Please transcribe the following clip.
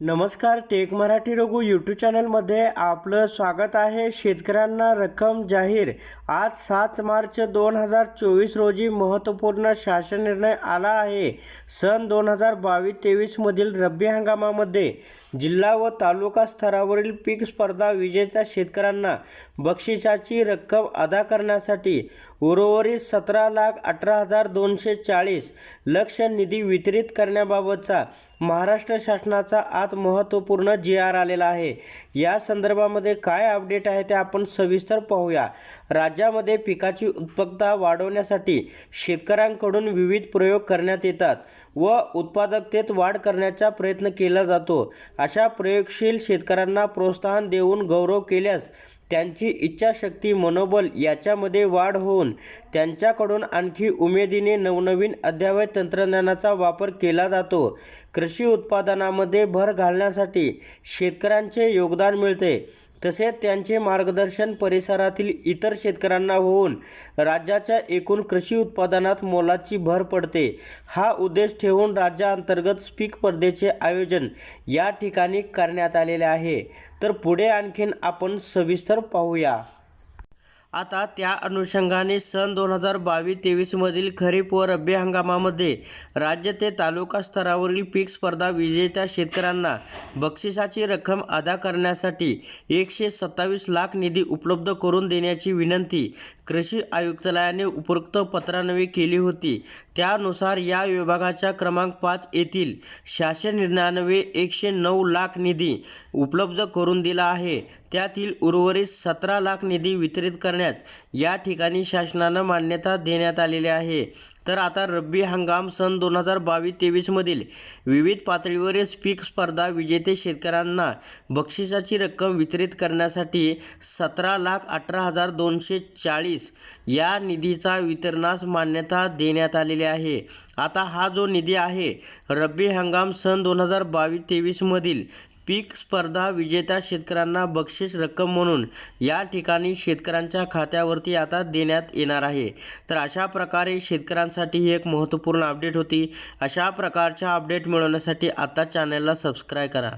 नमस्कार take Marathi Raghu YouTube चॅनलमध्ये आपलं स्वागत आहे. शेतकऱ्यांना रक्कम जाहीर. आज सात मार्च दोन हजार चोवीस रोजी महत्त्वपूर्ण शासन निर्णय आला आहे. सन दोन हजार बावीस तेवीसमधील रब्बी हंगामामध्ये जिल्हा व तालुका स्तरावरील पीक स्पर्धा विजेत्या शेतकऱ्यांना बक्षिसाची रक्कम अदा करण्यासाठी उर्वरित सतरा लाख अठरा हजार दोनशे चाळीस लक्ष निधी वितरित करण्याबाबतचा महाराष्ट्र शासनाचा आज महत्त्वपूर्ण जी आर आलेला आहे. या संदर्भामध्ये काय अपडेट आहे ते आपण सविस्तर पाहूया. राज्यामध्ये पिकाची उत्पादकता वाढवण्यासाठी शेतकऱ्यांकडून विविध प्रयोग करण्यात येतात व उत्पादकतेत वाढ करण्याचा प्रयत्न केला जातो. अशा प्रयोगशील शेतकऱ्यांना प्रोत्साहन देऊन गौरव केल्यास त्यांची इच्छाशक्ती मनोबल याच्यामध्ये वाढ होऊन त्यांच्याकडून आणखी उमेदीने नवनवीन अद्ययावत तंत्रज्ञानाचा वापर केला जातो. कृषी उत्पादनामध्ये भर घालण्यासाठी शेतकऱ्यांचे योगदान मिळते. तसेच त्यांचे मार्गदर्शन परिसरातील इतर शेतकऱ्यांना होऊन राज्याच्या एकूण कृषी उत्पादनात मोलाची भर पडते. हा उद्देश ठेवून राज्याअंतर्गत स्पीक स्पर्धेचे आयोजन या ठिकाणी करण्यात आलेले आहे. तर पुढे आणखीन आपण सविस्तर पाहूया. आता त्या अनुषंगाने सन दोन हजार बावीस तेवीसमधील खरीप व रब्बी हंगामामध्ये राज्य ते तालुका स्तरावरील पीक स्पर्धा विजेत्या शेतकऱ्यांना बक्षिसाची रक्कम अदा करण्यासाठी एकशे सत्तावीस लाख निधी उपलब्ध करून देण्याची विनंती कृषी आयुक्तालयाने उपरोक्त पत्रान्वये केली होती. त्यानुसार या विभागाच्या क्रमांक पाच येथील शासन निर्णयान्वये एकशे नऊ लाख निधी उपलब्ध करून दिला आहे. त्यातील उर्वरित सतरा लाख निधी वितरित करण्यास या ठिकाणी शासनानं मान्यता देण्यात आलेली आहे. तर आता रब्बी हंगाम सन दोन हजार बावीस तेवीसमधील विविध पातळीवरील पीक स्पर्धा विजेते शेतकऱ्यांना बक्षिसाची रक्कम वितरित करण्यासाठी सतरा लाख अठरा हजार दोनशे चाळीस या निधीचा वितरणास मान्यता देण्यात आलेली आहे. आता हा जो निधी आहे रब्बी हंगाम सन दोन हजार बावीस तेवीसमधील पीक स्पर्धा विजेत्या शेतकऱ्यांना बक्षीस रक्कम म्हणून या ठिकाणी शेतकऱ्यांच्या खात्यावरती आता देण्यात येणार आहे. तर अशा प्रकारे शेतकऱ्यांसाठी ही एक महत्त्वपूर्ण अपडेट होती. अशा प्रकारच्या अपडेट मिळवण्यासाठी आता चॅनलला सबस्क्राईब करा.